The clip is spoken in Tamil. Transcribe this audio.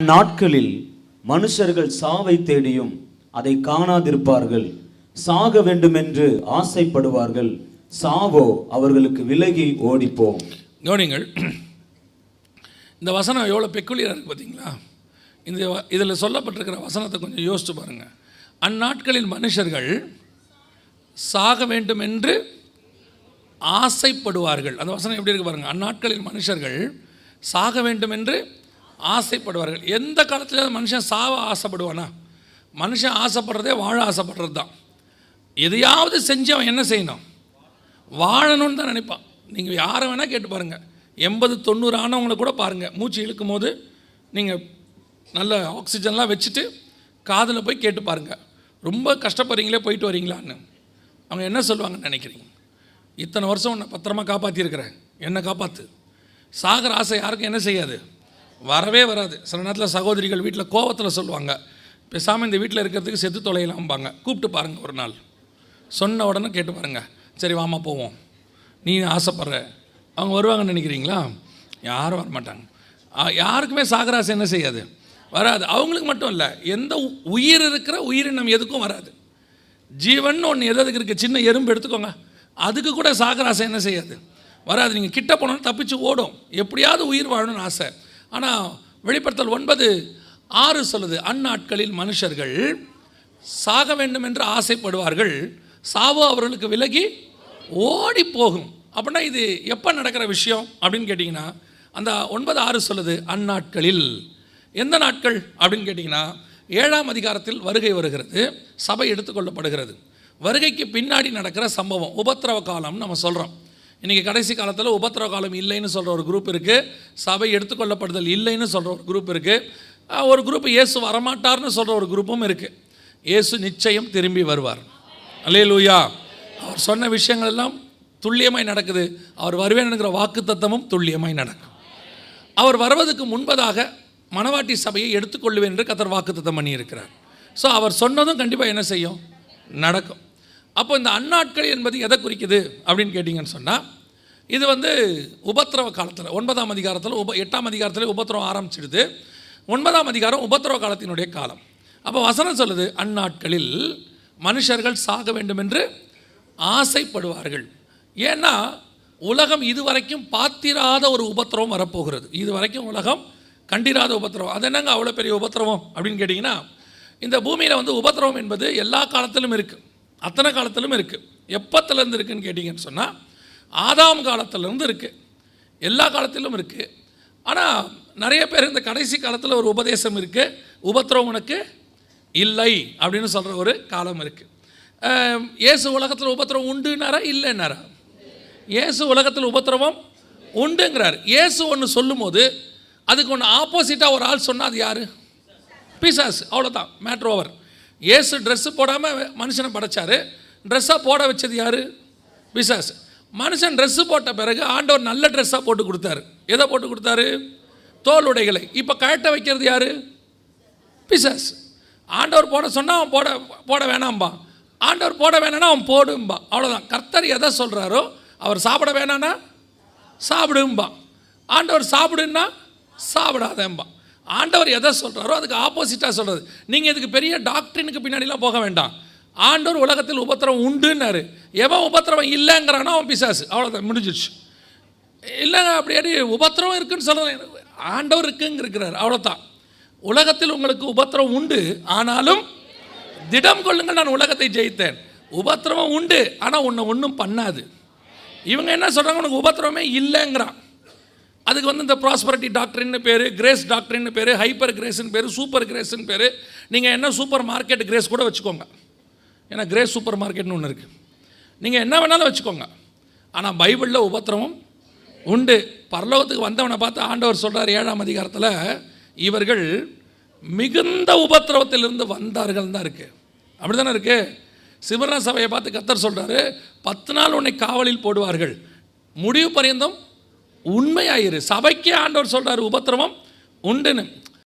நாட்களில் மனுஷர்கள் சாவை தேடியும் அதை காணாதிருப்பார்கள். சாக வேண்டுமென்று ஆசைப்படுவார்கள். சாவோ அவர்களுக்கு விலகி ஓடிப்போம். கவனிங்கள் இந்த வசனம் எவ்வளோ பெக்குலியராக இருக்குது பார்த்தீங்களா இந்த இதில் சொல்லப்பட்டிருக்கிற வசனத்தை கொஞ்சம் யோசிச்சு பாருங்கள் அந்நாட்களில் மனுஷர்கள் சாக வேண்டும் என்று ஆசைப்படுவார்கள். அந்த வசனம் எப்படி இருக்கு பாருங்கள் அந்நாட்களில் மனுஷர்கள் சாக வேண்டும் என்று ஆசைப்படுவார்கள். எந்த காலத்தில் மனுஷன் சாவ ஆசைப்படுவானா? மனுஷன் ஆசைப்படுறதே வாழ ஆசைப்படுறது தான் எதையாவது செஞ்சு அவன் என்ன செய்யணும்? வாழணும்னு தான் நினைப்பான். நீங்கள் யாரை வேணால் கேட்டு பாருங்கள் எண்பது தொண்ணூறு ஆனவங்களை கூட பாருங்கள் மூச்சு இழுக்கும் போது நீங்கள் நல்ல ஆக்சிஜன்லாம் வச்சுட்டு காதில் போய் கேட்டு பாருங்கள் ரொம்ப கஷ்டப்படுறீங்களே போயிட்டு வரீங்களான்னு. அவங்க என்ன சொல்லுவாங்கன்னு நினைக்கிறீங்க? இத்தனை வருஷம் உன்னை பத்திரமா காப்பாற்றியிருக்கிறேன் என்னை காப்பாற்று சாகர ஆசை யாருக்கும் என்ன செய்யாது? வரவே வராது. சில நேரத்தில் சகோதரிகள் வீட்டில் கோவத்தில் சொல்லுவாங்க. பேசாமல் இந்த வீட்டில் இருக்கிறதுக்கு செத்து தொலைலாம்பாங்க கூப்பிட்டு பாருங்கள் ஒரு நாள். சொன்ன உடனே கேட்டு பாருங்கள் சரி வாமா போவோம். நீ ஆசைப்பட்ற. அவங்க வருவாங்கன்னு நினைக்கிறீங்களா? யாரும் வரமாட்டாங்க. யாருக்குமே சாகராசை என்ன செய்யாது? வராது. அவங்களுக்கு மட்டும் இல்லை எந்த உ- உயிர் இருக்கிற உயிரினம் எதுக்கும் வராது. ஜீவன் ஒன்று எது எதுக்கு இருக்குது சின்ன எறும்பு எடுத்துக்கோங்க. அதுக்கு கூட சாகராசை என்ன செய்யாது? வராது. நீங்கள் கிட்ட போனோன்னு தப்பிச்சு ஓடும். எப்படியாவது உயிர் வாழணும்னு ஆசை. ஆனால் வெளிப்படுத்தல் ஒன்பது ஆறு சொல்லுது அந்நாட்களில் மனுஷர்கள் சாக வேண்டும் என்று ஆசைப்படுவார்கள். சாவு அவர்களுக்கு விலகி ஓடி போகும். அப்படின்னா இது எப்போ நடக்கிற விஷயம் அப்படின்னு கேட்டிங்கன்னா அந்த ஒன்பது ஆறு சொல்லுது அந்நாட்களில். எந்த நாட்கள் அப்படின்னு கேட்டிங்கன்னா ஏழாம் அதிகாரத்தில் வருகை வருகிறது சபை எடுத்துக்கொள்ளப்படுகிறது வருகைக்கு பின்னாடி நடக்கிற சம்பவம் உபத்திரவ காலம் நம்ம சொல்கிறோம் இன்றைக்கி கடைசி காலத்தில் உபத்திர காலம் இல்லைன்னு சொல்கிற ஒரு குரூப் இருக்குது சபை எடுத்துக்கொள்ளப்படுதல் இல்லைன்னு சொல்கிற ஒரு குரூப் இருக்குது ஒரு குரூப் இயேசு வரமாட்டார்னு சொல்கிற ஒரு குரூப்பும் இருக்குது இயேசு நிச்சயம் திரும்பி வருவார். அல்லேலூயா அவர் சொன்ன விஷயங்கள் எல்லாம் துல்லியமாய் நடக்குது. அவர் வருவேன்ங்கிற வாக்கு தத்தமும் துல்லியமாய் நடக்கும். அவர் வருவதற்கு முன்பதாக மணவாட்டி சபையை எடுத்துக்கொள்ளுவேன் என்று கத்தர் வாக்குத்தத்தம் பண்ணியிருக்கிறார். ஸோ அவர் சொன்னதும் கண்டிப்பாக என்ன செய்யும்? நடக்கும். அப்போ இந்த அந்நாட்கள் என்பது எதை குறிக்குது அப்படின்னு கேட்டிங்கன்னு சொன்னால் இது வந்து உபத்திரவ காலத்தில் ஒன்பதாம் அதிகாரத்தில் உப எட்டாம் அதிகாரத்தில் உபத்திரவம் ஆரம்பிச்சிடுது. ஒன்பதாம் அதிகாரம் உபத்திரவ காலத்தினுடைய காலம். அப்போ வசனம் சொல்லுது அந்நாட்களில் மனுஷர்கள் சாக வேண்டும் என்று ஆசைப்படுவார்கள். ஏன்னா உலகம் இதுவரைக்கும் பார்த்திராத ஒரு உபத்திரவம் வரப்போகிறது. இது வரைக்கும் உலகம் கண்டிராத உபத்திரவம். அது என்னங்க அவ்வளோ பெரிய உபத்திரவம் அப்படின்னு கேட்டிங்கன்னா இந்த பூமியில் வந்து உபத்திரவம் என்பது எல்லா காலத்திலும் இருக்குது அத்தனை காலத்திலும் இருக்குது எப்போத்துலேருந்து இருக்குதுன்னு கேட்டிங்கன்னு சொன்னால் ஆதாம் காலத்திலேருந்து இருக்குது எல்லா காலத்திலும் இருக்குது ஆனால் நிறைய பேர் இந்த கடைசி காலத்தில் ஒரு உபதேசம் இருக்குது உபத்திரவம் உனக்கு இல்லை அப்படின்னு சொல்கிற ஒரு காலம் இருக்குது இயேசு உலகத்தில் உபத்திரவம் உண்டுனாரா? இல்லைன்னாரா இயேசு உலகத்தில் உபத்திரவம் உண்டுங்கிறார். இயேசு ஒன்று சொல்லும்போது அதுக்கு ஒன்று ஆப்போசிட்டாக ஒரு ஆள் சொன்னால் அது யார்? பிசாஸ் அவ்வளோதான் மேட்ரு ஓவர் இயேசு ட்ரெஸ்ஸு போடாமல் மனுஷனை படைச்சார். ட்ரெஸ்ஸாக போட வச்சது யார்? பிசாஸ் மனுஷன் ட்ரெஸ்ஸு போட்ட பிறகு ஆண்டவர் நல்ல ட்ரெஸ்ஸாக போட்டு கொடுத்தாரு. எதை போட்டு கொடுத்தாரு? தோல் உடைகளை. இப்போ கழட்ட வைக்கிறது யார்? பிசாஸ் ஆண்டவர் போட சொன்னால் அவன் போட போட வேணாம்பா. ஆண்டவர் போட வேணாம்னா அவன் போடும்பா. அவ்வளோதான் கர்த்தர் எதை சொல்கிறாரோ அவர் சாப்பிட வேணான்னா சாப்பிடும்பா. ஆண்டவர் சாப்பிடுன்னா சாப்பிடாதேம்பா. ஆண்டவர் எதை சொல்கிறாரோ அதுக்கு ஆப்போசிட்டாக சொல்கிறது நீங்கள் இதுக்கு பெரிய டாக்டரினுக்கு பின்னாடிலாம் போக வேண்டாம். ஆண்டவர் உலகத்தில் உபத்திரவம் உண்டுன்னாரு. எவன் உபத்திரவம் இல்லைங்கிறானோ அவன் பிசாசு. அவ்வளோதான் முடிஞ்சிடுச்சு. இல்லைங்க அப்படியே உபத்திரவம் இருக்குன்னு சொல்கிறேன் ஆண்டவர் இருக்குங்க இருக்கிறார். அவ்வளோதான் உலகத்தில் உங்களுக்கு உபத்திரவம் உண்டு ஆனாலும் திடம் கொள்ளுங்கள் நான் உலகத்தை ஜெயித்தேன். உபத்திரவம் உண்டு ஆனால் உன்னை ஒன்றும் பண்ணாது. இவங்க என்ன சொல்கிறாங்க உனக்கு உபத்திரவமே இல்லைங்கிறான். அதுக்கு வந்து இந்த ப்ராஸ்பரிட்டி டாக்டரின்னு பேர் கிரேஸ் டாக்டரின்னு பேர் ஹைப்பர் கிரேஸ்னு பேர் சூப்பர் கிரேஸ்னு பேர். நீங்கள் என்ன சூப்பர் மார்க்கெட் கிரேஸ் கூட வச்சுக்கோங்க. ஏன்னா கிரேஸ் சூப்பர் மார்க்கெட்னு ஒன்று இருக்குது நீங்கள் என்ன வேணாலும் வச்சுக்கோங்க. ஆனால் பைபிளில் உபத்திரவம் உண்டு. பரலோகத்துக்கு வந்தவனை பார்த்து ஆண்டவர் சொல்கிறார் ஏழாம் அதிகாரத்தில் இவர்கள் மிகுந்த உபத்திரவத்திலிருந்து வந்தார்கள் தான் இருக்குது அப்படி தானே இருக்குது சிவரண சபையை பார்த்து கத்தர் சொல்கிறாரு பத்து நாள் உன்னை காவலில் போடுவார்கள். முடிவு பரியந்தம் உண்மையாயிரு சபைக்கே ஆண்டவர் சொல்கிறார் உபத்திரவம் உண்டுன்னு.